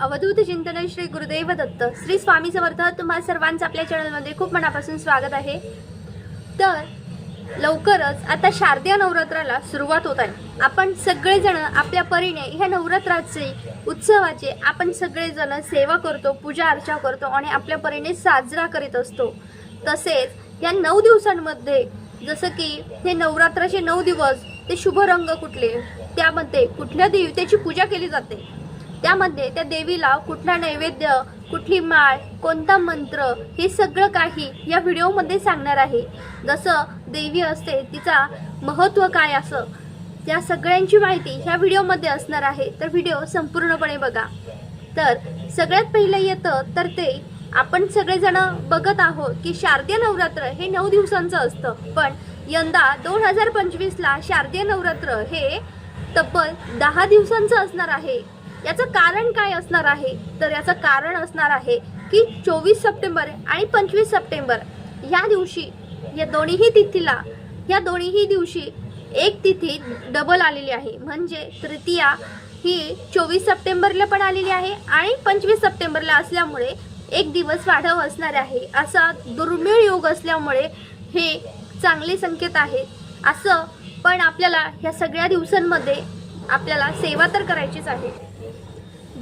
अवधूत चिंतन श्री गुरुदेव दत्त. श्री स्वामी समर्थ तुम्हा सर्वांचं आपल्या चॅनलमध्ये खूप मनापासून स्वागत आहे. तर लवकरच आता शारदीय नवरात्राला सुरुवात होत आहे. आपण सगळेजण आपल्या परीने ह्या नवरात्राचे उत्सवाचे आपण सगळेजण सेवा करतो पूजा अर्चा करतो आणि आपल्या परीने साजरा करीत असतो. तसेच या नऊ दिवसांमध्ये जसं की हे नवरात्राचे नऊ दिवस ते शुभ रंग कुठले? त्यामध्ये कुठल्या देवतेची पूजा केली जाते? त्यामध्ये त्या देवीला कुठला नैवेद्य कुठली माळ कोणता मंत्र हे सगळं काही या व्हिडिओमध्ये सांगणार आहे. जसं देवी असते तिचा महत्त्व काय असं त्या सगळ्यांची माहिती ह्या व्हिडिओमध्ये असणार आहे. तर व्हिडिओ संपूर्णपणे बघा. तर सगळ्यात पहिलं येतं तर ते आपण सगळेजण बघत आहोत की शारदीय नवरात्र हे नऊ दिवसांचं असतं. पण यंदा दोन हजार पंचवीसला शारदीय नवरात्र हे तब्बल दहा दिवसांचं असणार आहे. याचं कारण काय असणार आहे? तर याचं कारण असणार आहे की चोवीस सप्टेंबर आणि पंचवीस सप्टेंबर या दिवशी या दोन्हीही तिथीला या दोन्हीही दिवशी एक तिथी डबल आलेली आहे. म्हणजे तृतीया ही चोवीस सप्टेंबरला पण आलेली आहे आणि पंचवीस सप्टेंबरला असल्यामुळे एक दिवस वाढव असणार आहे. असा दुर्मिळ योग असल्यामुळे हे चांगले संकेत आहेत. असं पण आपल्याला ह्या सगळ्या दिवसांमध्ये आपल्याला सेवा तर करायचीच आहे.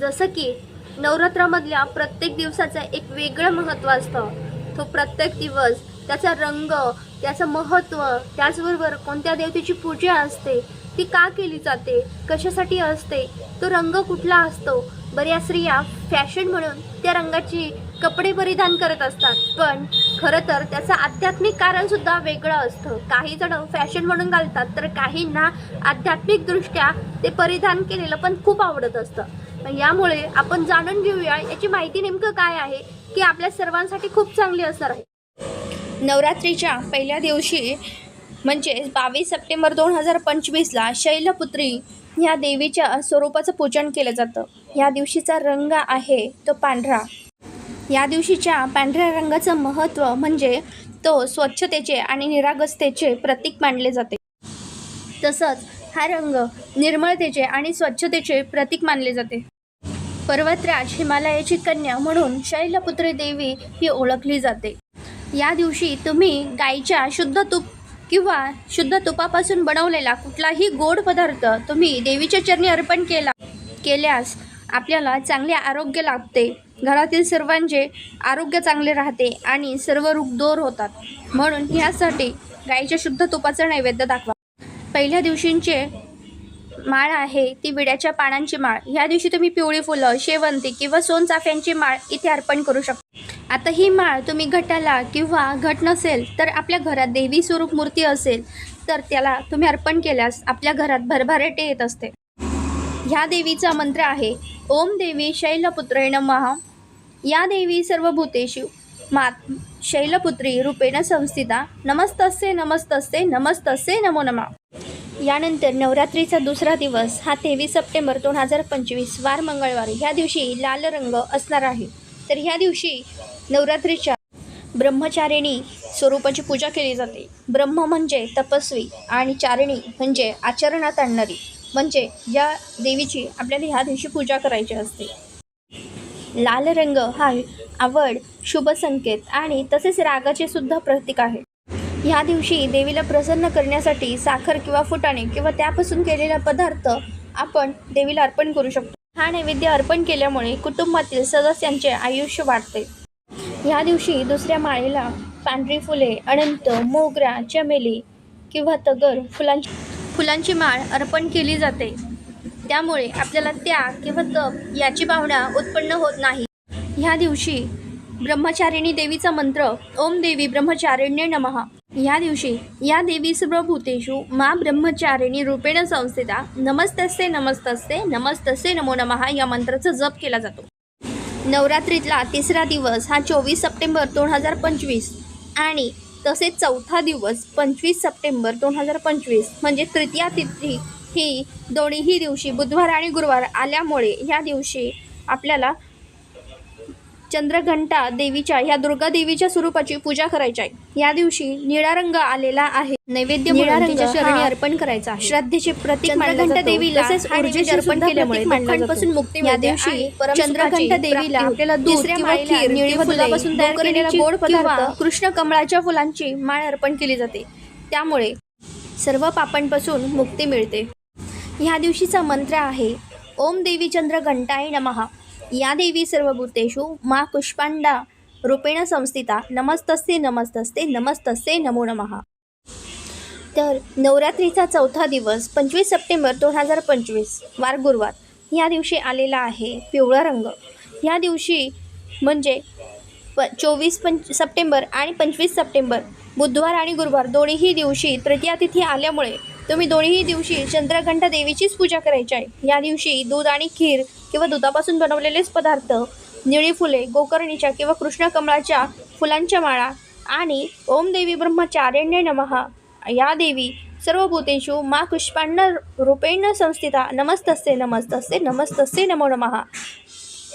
जसं की नवरात्रामधल्या प्रत्येक दिवसाचं एक वेगळं महत्त्व असतं. तो प्रत्येक दिवस त्याचा रंग त्याचं महत्त्व त्याचबरोबर कोणत्या देवतेची पूजा असते ती का केली जाते कशासाठी असते तो रंग कुठला असतो? बऱ्याच स्त्रिया फॅशन म्हणून त्या रंगाची कपडे परिधान करत असतात. पण खरं तर त्याचं आध्यात्मिक कारण सुद्धा वेगळं असतं. काही जण फॅशन म्हणून घालतात तर काहींना आध्यात्मिकदृष्ट्या ते परिधान केलेलं पण खूप आवडत असतं. यामुळे आपण जाणून घेऊया याची माहिती नेमकं काय आहे की आपल्या सर्वांसाठी खूप चांगली असणार आहे. नवरात्रीच्या पहिल्या दिवशी म्हणजे बावीस सप्टेंबर दोन हजार पंचवीसला शैलपुत्री ह्या देवीच्या स्वरूपाचं पूजन केलं जातं. या दिवशीचा रंग आहे तो पांढरा. या दिवशीच्या पांढऱ्या रंगाचं महत्त्व म्हणजे तो स्वच्छतेचे आणि निरागसतेचे प्रतीक मानले जाते. तसंच हा रंग निर्मळतेचे आणि स्वच्छतेचे प्रतीक मानले जाते. पर्वतराज हिमालयाची कन्या म्हणून शैलपुत्री देवी ही ओळखली जाते. या दिवशी तुम्ही गाईच्या शुद्ध तूप किंवा शुद्ध तुपापासून बनवलेला कुठलाही गोड पदार्थ तुम्ही देवीच्या चरणी अर्पण केला केल्यास आपल्याला चांगले आरोग्य लाभते. घरातील सर्वांचे आरोग्य चांगले राहते आणि सर्व रूप दूर होतात. म्हणून ह्यासाठी गाईच्या शुद्ध तुपाचं नैवेद्य दाखवा. पहिल्या दिवशींचे माळ आहे ती विड्याच्या पानांची माळ. ह्या दिवशी तुम्ही पिवळी फुलं शेवंती किंवा सोनचाफ्यांची माळ इथे अर्पण करू शकता. आता ही माळ तुम्ही घटाला किंवा घट नसेल तर आपल्या घरात देवी स्वरूप मूर्ती असेल तर त्याला तुम्ही अर्पण केल्यास आपल्या घरात भरभराटे येत असते. ह्या देवीचा मंत्र आहे ओम देवी शैलपुत्रे नमः. या देवी सर्व सर्वभूतेषु मात शैलपुत्री रूपेण संस्थिता. नमस्तस्ये नमस्तस्ये नमस्तस्ये नमो नमः. यानंतर नवरात्रीचा दुसरा दिवस हा तेवीस सप्टेंबर दोन हजार पंचवीस वार मंगळवारी. ह्या दिवशी लाल रंग असणार आहे. तर ह्या दिवशी नवरात्रीच्या ब्रह्मचारिणी स्वरूपाची पूजा केली जाते. ब्रह्म म्हणजे तपस्वी आणि चारिणी म्हणजे आचरणात आणणारी. म्हणजे या देवीची आपल्याला ह्या दिवशी पूजा करायची असते. लाल रंग हा आवड शुभ संकेत आणि तसेच रागाचे सुद्धा प्रतीक आहे. ह्या दिवशी देवीला प्रसन्न करण्यासाठी साखर किंवा फुटाणे किंवा त्यापासून केलेला पदार्थ आपण देवीला अर्पण करू शकतो. हा नैवेद्य अर्पण केल्यामुळे कुटुंबातील सदस्यांचे आयुष्य वाढते. ह्या दिवशी दुसऱ्या माळेला पांढरी फुले अनंत मोगरा चमेली किंवा तगर फुलांची फुलांची माळ अर्पण केली जाते. त्यामुळे आपल्याला त्या किंवा तप याची भावना उत्पन्न होत नाही. ह्या दिवशी ब्रह्मचारिणी देवीचा मंत्र ओम देवी ब्रह्मचारिण्य नमः. ह्या दिवशी या देवी प्रभूतेषु मा ब्रह्मचारिणी रूपेण संस्थिता नमस्तस्ते नमस्तस्ते नमस्तस्ते नमो नमः या मंत्राचा जप केला जातो. नवरात्रीतला तिसरा दिवस हा चोवीस सप्टेंबर दोन हजार पंचवीस आणि तसेच चौथा दिवस पंचवीस सप्टेंबर दोन हजार पंचवीस म्हणजे तृतीया तिथी ही दोन्हीही दिवशी बुधवार आणि गुरुवार आल्यामुळे ह्या दिवशी आपल्याला चंद्रघंटा देवीच्या ह्या दुर्गा देवीच्या स्वरूपाची पूजा करायची आहे. या दिवशी निळा रंग आलेला आहे. नैवेद्य निळा रंग अर्पण करायचा आहे. श्रद्धेचे प्रतीक चंद्रघंटा देवीला ऊर्जेचे नैवेद्य अर्पण केल्यामुळे दुःखांपासून. मुक्ती या दिवशी चंद्रघंटा देवीला आपल्याला खीर निळी किंवा फुले, दुधापासून तयार केलेली गोड पदार्थ, कृष्ण कमळाच्या फुलांची माळ अर्पण केली जाते. त्यामुळे सर्व पापांपासून मुक्ती मिळते. ह्या दिवशीचा मंत्र आहे ओम देवी चंद्र घंटाय नमः. या देवी सर्वभूतेषु मा पुष्पांडा रूपेण संस्थिता. नमस्तस्ते नमस्तस्ते नमस्तस्ते नमो नमः. तर नवरात्रीचा चौथा दिवस पंचवीस सप्टेंबर दोन हजार पंचवीस वार गुरुवार. या दिवशी आलेला आहे पिवळा रंग. या दिवशी म्हणजे प चोवीस पंच सप्टेंबर आणि पंचवीस सप्टेंबर बुधवार आणि गुरुवार दोन्हीही दिवशी तृतीया तिथी आल्यामुळे तुम्ही दोन्हीही दिवशी चंद्रघंटा देवीचीच पूजा करायची आहे. या दिवशी दूध आणि खीर किंवा दुधापासून बनवलेलेच पदार्थ निळी फुले गोकर्णीच्या किंवा कृष्ण कमळाच्या फुलांच्या माळा आणि ओम देवी ब्रह्मचार्यण्य नमः. या देवी सर्व भूतेषु मा पुष्पांड रूपेण संस्थिता. नमस्तस्ते नमस्तस्ते नमस्तस्ते नमो नमः.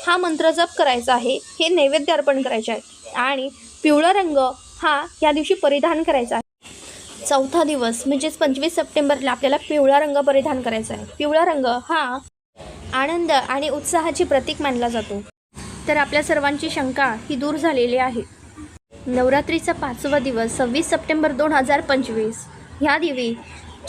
हा मंत्र जप करायचा आहे हे नैवेद्य अर्पण करायचे आहे. आणि पिवळा रंग हा या दिवशी परिधान करायचा आहे. चौथा दिवस म्हणजेच पंचवीस सप्टेंबरला आपल्याला पिवळा रंग परिधान करायचा आहे. पिवळा रंग हा आनंद आणि उत्साहाचे प्रतीक मानला जातो. तर आपल्या सर्वांची शंका ही दूर झालेली आहे. नवरात्रीचा पाचवा दिवस सव्वीस सप्टेंबर दोन हजार पंचवीस. ह्या देवी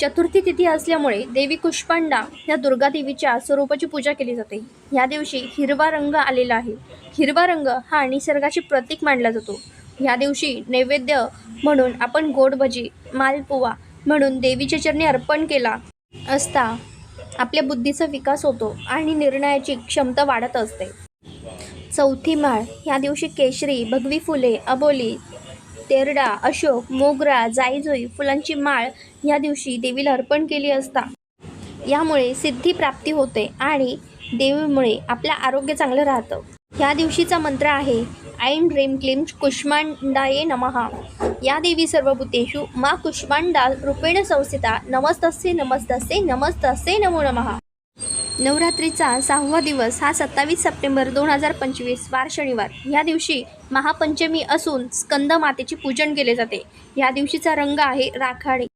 चतुर्थी तिथी असल्यामुळे देवी कुष्पांडा या दुर्गा देवीच्या स्वरूपाची पूजा केली जाते. या दिवशी हिरवा रंग आलेला आहे. हिरवा रंग हा निसर्गाचे प्रतीक मानला जातो. ह्या दिवशी नैवेद्य म्हणून आपण गोड भजी मालपुवा म्हणून देवीच्या चरणी अर्पण केला असता आपल्या बुद्धीचा विकास होतो आणि निर्णयाची क्षमता वाढत असते. चौथी माळ ह्या दिवशी केशरी भगवी फुले अबोली तेरडा अशोक मोगरा जाईजुई फुलांची माळ या दिवशी देवीला अर्पण केली असता. यामुळे सिद्धी प्राप्ती होते आणि देवीमुळे आपलं आरोग्य चांगलं राहतं. ह्या दिवशीचा मंत्र आहे ऐं ह्रीं क्लीं कुष्मांडाये नमः। या देवी सर्वभूतेषु मा कुष्मांडा रूपेण संस्थिता। नमस्तस्ये नमस्तस्ये नमस्तस्ये नमो नमः। नवरात्रीचा सहावा दिवस हा सत्तावीस सप्टेंबर दोन हजार पंचवीस वार शनिवार. ह्या दिवशी महापंचमी असून स्कंद मातेचे पूजन केले जाते. ह्या दिवशीचा रंग आहे राखाडी.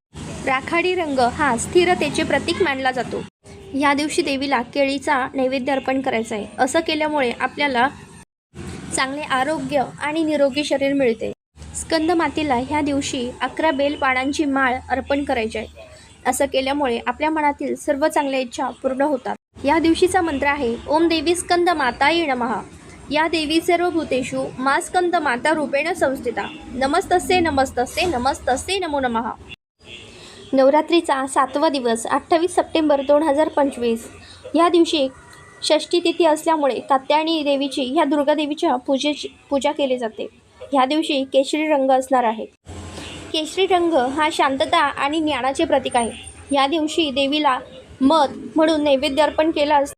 राखाडी रंग हा स्थिरतेचे प्रतीक मानला जातो. ह्या दिवशी देवीला केळीचा नैवेद्य अर्पण करायचा आहे. असं केल्यामुळे आपल्याला चांगले आरोग्य आणि निरोगी शरीर मिळते. स्कंद मातेला ह्या दिवशी अकरा बेल पानांची माळ अर्पण करायची आहे. असं केल्यामुळे आपल्या मनातील सर्व चांगल्या इच्छा पूर्ण होतात. या दिवशीचा मंत्र आहे ओम देवी स्कंद माताये नमः. या देवी सर्व भूतेषु मा स्कंद माता रूपेण संस्थिता. नमस्तस्ये नमस्तस्ये नमस्तस्ये नमो नमः. नवरात्रीचा सातवा दिवस अठ्ठावीस सप्टेंबर दोन हजार पंचवीस. या दिवशी षष्ठी तिथी असल्यामुळे कात्यायणी देवीची ह्या दुर्गादेवीच्या पूजेची पूजा केली जाते. ह्या दिवशी केशरी रंग असणार आहे केशरी रंग हा शांतता आणि ज्ञानाचे प्रतीक आहे. या दिवशी देवीला मध म्हणून नैवेद्य अर्पण केला अस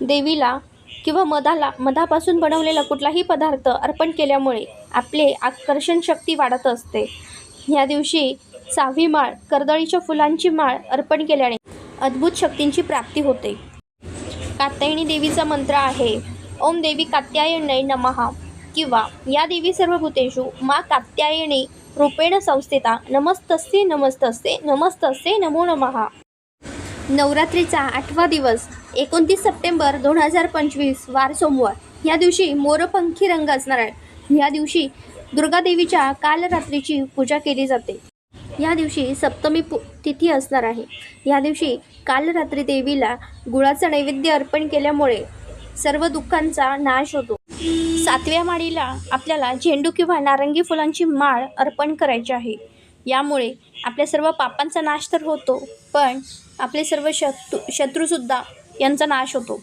देवीला किंवा मधाला मधापासून बनवलेला कुठलाही पदार्थ अर्पण केल्यामुळे आपले आकर्षण शक्ती वाढत असते. ह्या दिवशी सहावी माळ कर्दळीच्या फुलांची माळ अर्पण केल्याने अद्भुत शक्तींची प्राप्ती होते. कात्यायनी देवीचा मंत्र आहे ओम देवी कात्यायनै नमः किंवा या देवी सर्व भूतेषु मा कात्यायनी रूपेण संस्थिता नमस्तस्ते नमस्तस्ते नमस्तस्ते नमो नमः. नवरात्रीचा आठवा दिवस एकोणतीस सप्टेंबर दोन हजार पंचवीस वार सोमवार. या दिवशी मोरपंखी रंग असणार आहे. या दिवशी दुर्गादेवीच्या कालरात्रीची पूजा केली जाते. या दिवशी सप्तमी पु तिथी असणार आहे. या दिवशी कालरात्री देवीला गुळाचं नैवेद्य अर्पण केल्यामुळे सर्व दुःखांचा नाश होतो. सातव्या माळीला आपल्याला झेंडू किंवा नारंगी फुलांची माळ अर्पण करायची आहे. यामुळे आपल्या सर्व पापांचा नाश तर होतो पण आपले सर्व शत्रू शत्रूसुद्धा यांचा नाश होतो.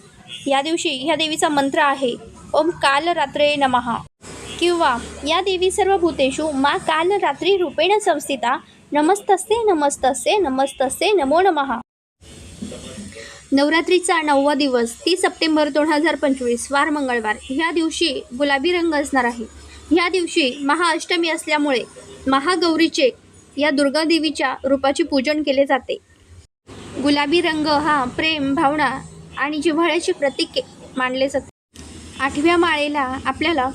या दिवशी ह्या देवीचा मंत्र आहे ओम काल रात्रे नमः. किंवा या देवी सर्व भूतेषु मा काल रात्री रूपेण संस्थिता नमस्तस्ते नमस्तस्ते नमस्तस्ते नमो नमः. नवरात्रीचा नववा दिवस तीस सप्टेंबर दोन हजार पंचवीस वार मंगळवार. ह्या दिवशी गुलाबी रंग असणार आहे. ह्या दिवशी महाअष्टमी असल्यामुळे महागौरीचे या दुर्गादेवीच्या रूपाचे पूजन केले जाते. गुलाबी रंग हा प्रेम भावना आणि जिव्हाळ्याचे प्रतीक मानले जाते. आठव्या माळेला आपल्याला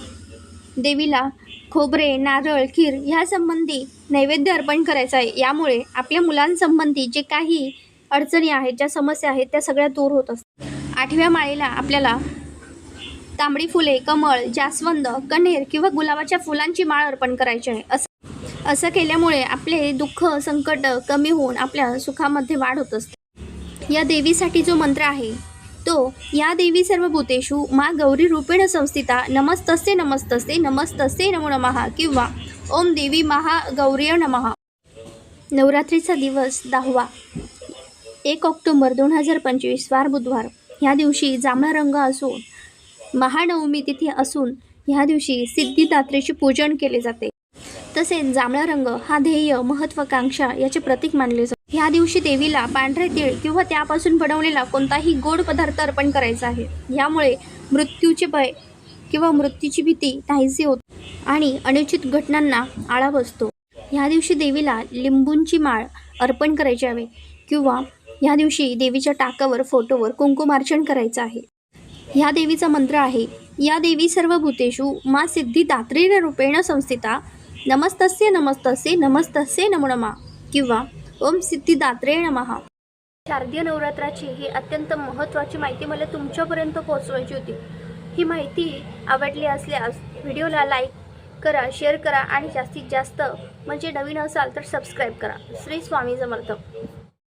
देवीला खोबरे नारळ खीर ह्या संबंधी नैवेद्य अर्पण करायचं आहे. यामुळे आपल्या मुलांसंबंधी जे काही अडचणी आहेत ज्या समस्या आहेत त्या सगळ्या दूर होत असतात. आठव्या माळेला आपल्याला तांबडी फुले कमळ जास्वंद कण्हेर किंवा गुलाबाच्या फुलांची माळ अर्पण करायची आहे. असं असं केल्यामुळे आपले दुःख संकट कमी होऊन आपल्या सुखामध्ये वाढ होत असते. या देवीसाठी जो मंत्र आहे तो या देवी सर्व भूतेषु मा गौरी रूपेण संस्थिता नमस्तस्ते नमस्तस्ते नमस्तस्ते नमो नमः किंवा ओम देवी महा गौरी नमः. नवरात्रीचा दिवस दहावा. एक ऑक्टोबर दोन हजार पंचवीस वार बुधवार. ह्या दिवशी जांभळा रंग असून महानवमी तिथी असून ह्या दिवशी सिद्धिदात्रेचे पूजन केले जाते. तसेच जांभळा रंग हा ध्येय महत्वाकांक्षा याचे प्रतीक मानले जाते. ह्या दिवशी देवीला पांढरे तीळ किंवा त्यापासून बनवलेला कोणताही गोड पदार्थ अर्पण करायचा आहे. यामुळे मृत्यूचे भय किंवा मृत्यूची भीती नाहीशी होती. आणि अनुचित घटनांना आळा बसतो. ह्या दिवशी देवीला लिंबूंची माळ अर्पण करायची हवे किंवा ह्या दिवशी देवीच्या टाकावर फोटोवर कुंकुमार्चन करायचं आहे. ह्या देवीचा मंत्र आहे या देवी सर्व भूतेषु मा सिद्धी दात्रेण रूपेण संस्थिता नमस्तस्य नमस्तस्य नमस्तस्य नमो नमः किंवा ओम सिद्धी दात्रे नमः शारदीय नवरात्राची ही अत्यंत महत्त्वाची माहिती मला तुमच्यापर्यंत पोहोचवायची होती. ही माहिती आवडली असल्यास व्हिडिओला लाईक करा शेअर करा आणि जास्तीत जास्त म्हणजे नवीन असाल तर सबस्क्राईब करा. श्री स्वामी समर्थ.